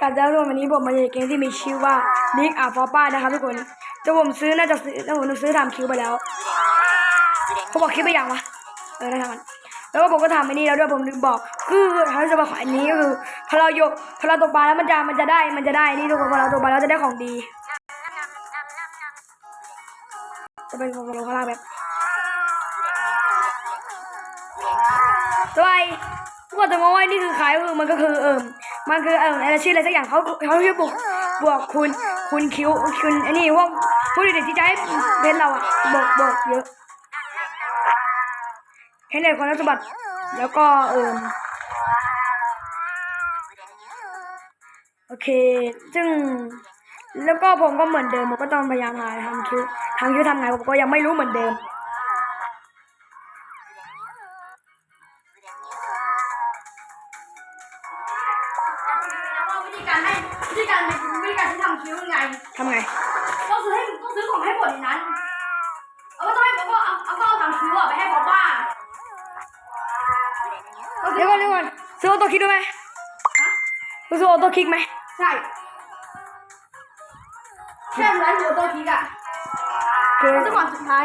การจะรวมวันนี้ผมมาในเกมที่มีชื่อว่า League of Fopa นะครับทุกคนแต่ผมซื้อน่าจะซื้อแล้วผมซื้อทำคิวไปแล้วผมบอกคิวไปยังวะเออได้ทำมันแล้วก็ผมก็ทำอันนี้แล้วด้วยผมลืมบอกคือเขาจะมาขออันนี้ก็คือพอเราโยกพอเราตกปลาแล้วมันจะมันจะได้มันจะได้นี่ทุกคนพอเราตกปลาแล้วจะได้ของดีจะเป็นของลงข้างล่างแบบตัวไอทุกคนจะงงว่านี่คือใครคือมันก็คือเอิม มันคือเอิมอะไรชื่ออะไรสักอย่างเขาเขาชื่อบุกบวกคุณคุณคิวคุณไอ้นี่พวกผู้เด็กที่จะให้เพนเราอะบวกบวกเยอะแค่เนี่ยคนสมบัติแล้วก็เอิมโอเค ซึ่งแล้วก็ผมก็เหมือนเดิมผมก็ต้องพยายามหาทำคิวทำคิวทำไงผมก็ยังไม่รู้เหมือนเดิม ซื้อออโต้คลิกด้วยไหมฮะซื้อออโต้คลิกไหมใช่แค่ร้านหัวตัวทีกอะโอเคซื้อของสุดท้าย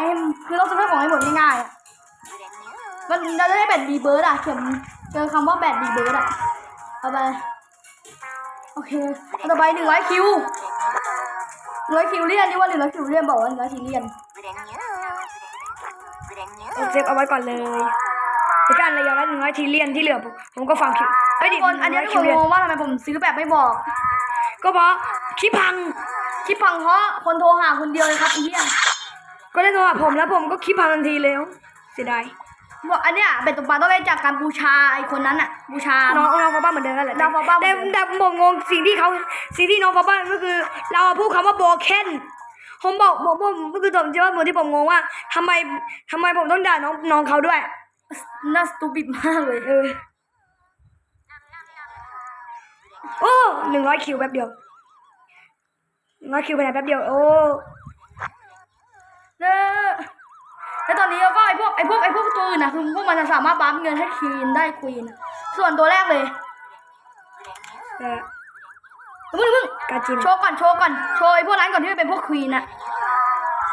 คือเราซื้อให้ของให้หมดง่ายๆอะมันเราจะได้แบตบีเบิร์ดอะเขียนเจอคำว่าแบตบีเบิร์ดอะเอาไปโอเคเอาต่อไปหนึ่งร้อยคิวร้อยคิวเลียนนี่ว่าหนึ่งร้อยคิวเลียนบอกว่าหนึ่งร้อยคิวเลียนเอาเซฟเอาไว้ก่อนเลย ในการระยะละหนึ่งร้อยทีเลียนที่เหลือผมผมก็ฟังคิวเฮ้ยทุดิกคนอันนี้ทุกคนเลียนงงว่าทำไมผมซื้อแบบไม่บอก ก็เพราะคลิปพังคลิปพังเพราะคนโทรหาคนเดียวเลยครับไอีเหี้ยก็ได้โทรหาผมแล้วผมก็คลิปพังทันทีเลยเสียดายบอกอันเนี้ยเป็นตกปลาต้องได้จากการบูชาไอ้คนนั้นอะบูชาน้องน้องฟ้าบ้านเหมือนเดิมนั่นแหละน้องฟ้าบ้านเหมืแต่อนเดิมแต่ผมงงสิ่งที่เขาสิ่งที่น้องฟ้าบ้านก็คือ เราพูดคำว่าโบเคนผมบอกผมผมก็คือผมจะว่าเหมือนที่ผมงงว่าทำไมทำไมผมต้องด่าน้องน้องเขาด้วย น่าสตูปิดมากเลยเออโอ้หนึ่งร้อยคิวแป๊บเดียวหนึ่งร้อยคิวไปไหนแป๊บเดียว โอ้แล้วแล้วตอนนี้ก็ไอ้พวกไอ้พวกไอ้พวกตัวอื่นนะคือพวกมันจะสามารถบัฟเงินให้ควีนได้ควีน ส่วนตัวแรกเลยเออมึงมึงกาจินโชว์ก่อนโชว์ก่อนโชว์ไอ้พวกนั้นก่อนที่มันเป็นพวกควีนอะ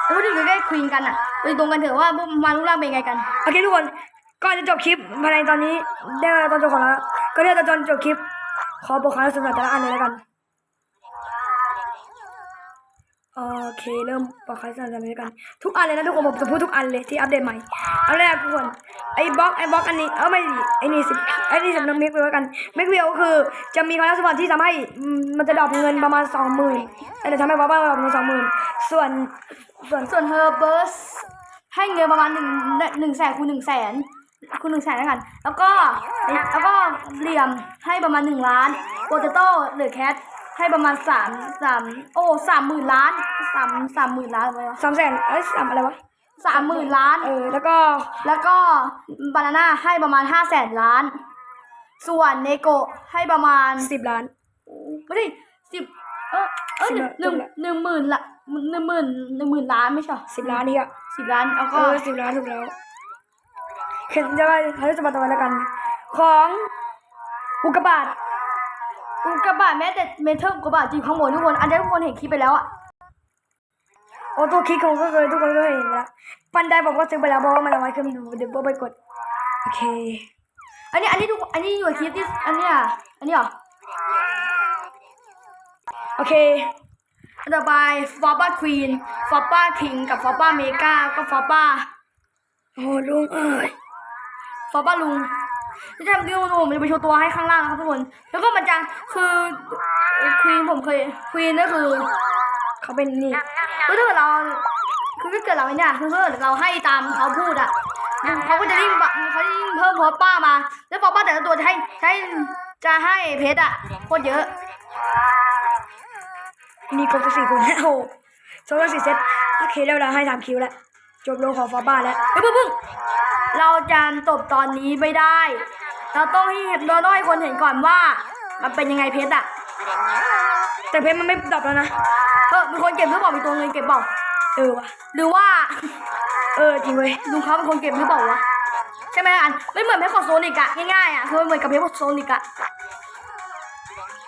ไอ้พวกที่อยู่ใกล้ควีนกันอะไปตรงกันเถอะว่าพวกมารูปร่างเป็นไงกัน โอเคทุกคน ก่อนจะจบคลิปภายในตอนนี้ได้เวลาตอนจบของแล้วก็ได้ตอนจบคลิป ขอบอกคำสำหรับแต่ละอันเลยแล้วกันโอเคเริ่มบอกคำสำหรับเลยแล้วกัน ทุกอันเลยนะทุกคนผมจะพูดทุกอันเลยที่อัปเดตใหม่เอาแรกทุกคนไอ้บล็อกไอ้บล็อกอันนี้เออไม่ดิไอ้นี่สิไอ้นี่สำนักเมกวิวกันเมกวิวก็คือจะมีความสามารถที่ทำให้มันจะดรอปเงินประมาณสองหมื่นแต่ทำให้บ้าบ้าดรอปเงินสองหมื่นส่วนส่วนส่วนเฮอร์เบิร์สให้เงินประมาณหนึ่งหนึ่งแสนคูณหนึ่งแสน คูณหนึ่งแสนแล้วกัน แล้วก็แล้วก็เหลี่ยมให้ประมาณหนึ่งล้านโปเตโต้หรือแคทให้ประมาณสามสามโอ้สามหมื่นล้านสามสามหมื่นล้านไหมวะสามแสนเอ้ยสามอะไรวะสามหมื่นล้านเออแล้วก็แล้วก็บานาน่าให้ประมาณห้าแสนล้าน ส่วนเนโกะให้ประมาณสิบล้านไม่ใช่สิบเออเออสิหบนึ่งละหนึ่งหนึ่งหมื่นละหนึ่งหมื่นหนึ่งหมื่นล้านไม่ใช่เหรอสิบล้านนี่อะสิบล้านแล้วเอก็อสิบล้านถูกแล้ว เห็นจะว่าเขาจะมาต่อไปแล้วกัน ของอุกกาบาตอุกกาบาตแม้แต่เมทัลอุกกาบาตจริงข้างบนทุกคน อันนี้ทุกคนเห็นคลิปไปแล้วอะโอโต้คลิกของก็เคยทุกคนก็เห็นแล้วปันไดผมก็ซื้อไปแล้วเพราะว่ามันเอาไว้ขึ้นดูเดี๋ยวไปกดโอเค อันนี้อันนี้ทุกอันนี้อยู่คลิปที่อันนี้ยอันนี้เหรอโอเคอันต่อไปฟอปป้าควีนฟอปป้าคิงกับฟอปป้าเมกาก็ฟอปป้าโอ้ลุงเอ้ย ฟอป้าลุงที่ทำที่ลุงผมจะไปโชว์ตัวให้ข้างล่างนะครับทุกคน แล้วก็มันจะคือควีนผมเคยควีนก็คือเขาเป็นนี่คือถ้าเกิดเราคือถ้าเกิดเราเนี่ยคือถ้าเกิดเราให้ตามเขาพูดอะเขาก็จะยิ่งบะเขาจะยิ่งเพิ่มฟอป้ามา แล้วฟอป้าแต่ละตัวจะให้ให้จะให้เพชรอะโคตรเยอะมีครบสี่คนแล้วโซลสี่เซตโอเคได้วเวลาให้ทำคิวแล้วจบโลของฟอบ้าแล้วเฮ้ยพึ่งพึ่ง เราจะจบตอนนี้ไม่ได้ เราต้องให้เราต้องให้คนเห็นก่อนว่า มันเป็นยังไงเพชรอะแต่เพชรมันไม่ดับแล้วนะเออมีคนเก็บหรือเปล่ามีตัวเงินเก็บเปล่าเออวะหรือว่า เออจริงเว้ยลุงเขาเป็นคนเก็บหรือเปล่าวะใช่ไหมอันไม่เหมือนเพชรของโซนิกอะง่ายๆอะคือเหมือนกับเพชรของโซนิกอะ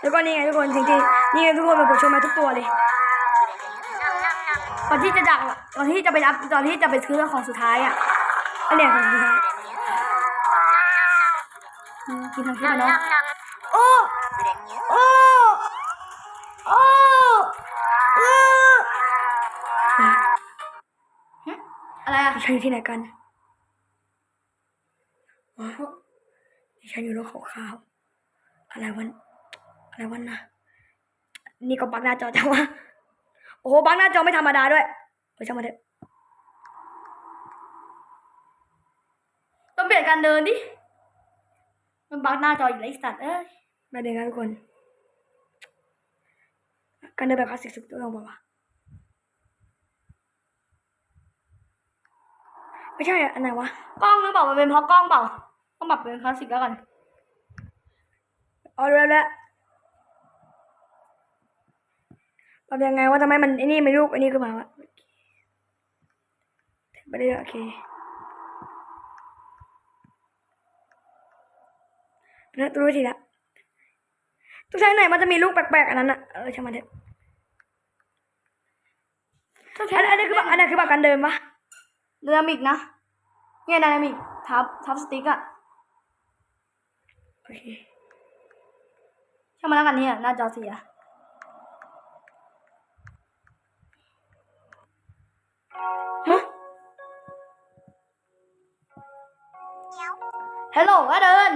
แล้วก็นี่ไงทุกคนจริงๆนี่ไงทุกคนมาผมชมมาทุกตัวเลยก่อนที่จะดักก่อนที่จะไปรับก่อนที่จะไปซื้อของสุดท้ายอะ อันเนี้ยของสุดท้ายอืมกินทั้งที่ไปเนาะโอ้โอ้โอ้เอออะไรอะฉันอยู่ที่ไหนกันอ๋อฉันอยู่โลกขาวๆอะไรวันอะไรวันนะนี่ก็บักหน้าจอจังวะโอ้โหบักหน้าจอไม่ธรรมดาด้วยเออช่างมาเถอะ การเดินดิ มันบักหน้าจออยู่แล้วไอ้สัตว์เอ้ยมาเดินกันทุกคน การเดินแบบคลาสสิกสุดตัวลงบอกว่าไม่ใช่อะอันไหนวะ กล้องหรือเปล่า มันเป็นเพราะกล้องเปล่า ต้องปรับเป็นคลาสสิกแล้วกันเอาแล้วแหละปรับยังไงว่าทำไมมันไอ้นี่ไม่รูปไอ้นี่ขึ้นมาวะไปเรื่อยๆโอเค นะรู้ทีละทุกท่านไหนมันจะมีลูกแปลกๆอันนั้นอะเออช่างมันเถอะอันอันนี้คือแบบอันนี้คือแบบการเดินปะดนามิกนะเนี่ยดนามิกทับทับสติ๊กอะโอเคช่างมันแล้วกันเนี่ยหน้าจอเสียฮะฮัลโหลก็เดิน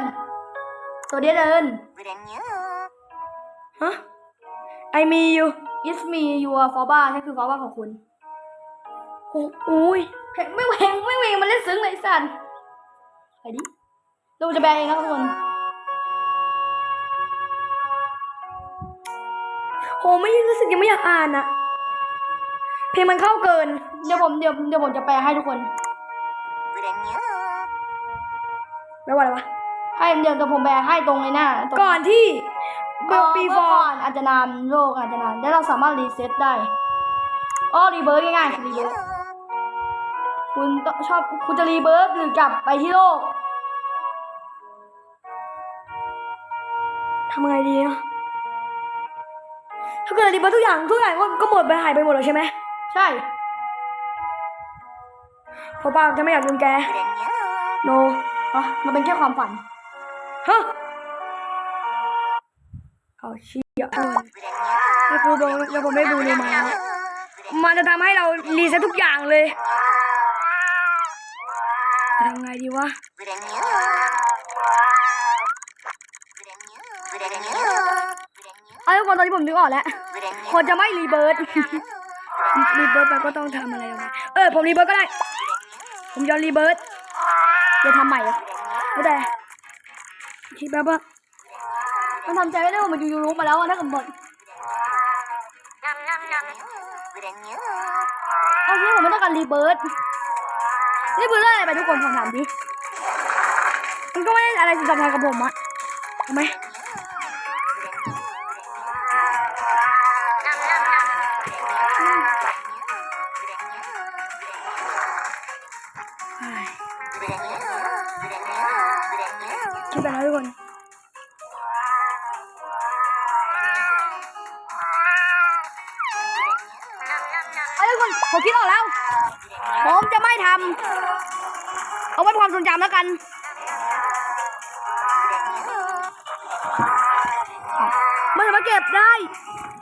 ตัวเดียวเดินฮะไอมีอยู่ It's me your Foba ใช่คือ Foba ของคุณโอ้โอ้ยเพลงไม่เพลงไม่เพลงมันเล่นซึ้งเลยไอ้สันไปดิเราจะแบนเองนะทุกคนโหไม่รู้สึกยังไม่อยากอ่านอะเพลงมันเข้าเกิน เดี๋ยวผมเดี๋ยวเดี๋ยวผมจะแปลให้ทุกคนแปลว่าอะไรวะ ให้เดี๋ยวเดี๋ยวผมแปลให้ตรงเลยหน้าตรงก่อนที่เอ่อปีฟเมื่ออก่อร์นอาจจะนานโลกอาจจะนานแล้วเราสามารถรีเซ็ตได้อ๋อรีเบิร์ดง่ายๆคือรีเบิร์ดคุณต้องชอบคุณจะรีเบิร์ดหรือกลับไปที่โลกทำไงดีอะถ้าเกิดดีบ้าทุกอย่างทุกอย่างก็ก็หมดไปหายไปหมดแล้วใช่ไหมใช่เพราะป้าจะไม่อยากลืมแกโนอ๋อมันเป็นแค่ความฝัน ฮะเอาเชี่ยเออก็คือบอกแล้วผมไม่ดูเลยมา มันจะทำให้เรารีเซ็ตทุกอย่างเลยจะทำไงดีวะเอาทุกคนตอนนี้ผมนึกออกแล้ว คนจะไม่รีเบิร์ดรีเบิร์ดไปก็ต้องทำอะไรลงไปเออผมรีเบิร์ดก็ได้ ผมยอมรีเบิร์ดจะทำใหม่อะไม่แต่ คิดแบบว่ามันทำใจไม่ได้ว่ามันอยู่รู้มาแล้วอะถ้าเกิดหมดเอาที่ผมไม่ต้องการรีเบิร์ดรีเบิร์ดอะไรไปทุกคนผมถามดิมันก็ไม่ได้อะไรสำคัญกับผมอะถูกไหม ทุกคนเอาทุกคนผมคิดออกแล้ว ผมจะไม่ทำเอาไว้ความทรงจำแล้วกันมันสามารถเก็บได้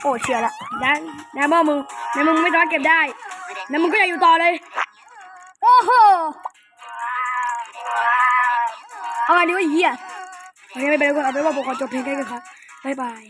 โอ้เชียร์ละได้ได้บ้ามึงในมึงไม่สามารถเก็บได้ แล้วมึงก็อย่าอยู่ต่อเลย ดีวะไอ้เหี้ยโอเคไม่เป็นไรทุกคนเอาเป็นว่าผมขอจบเพลงแค่นี้ครับบ๊ายบาย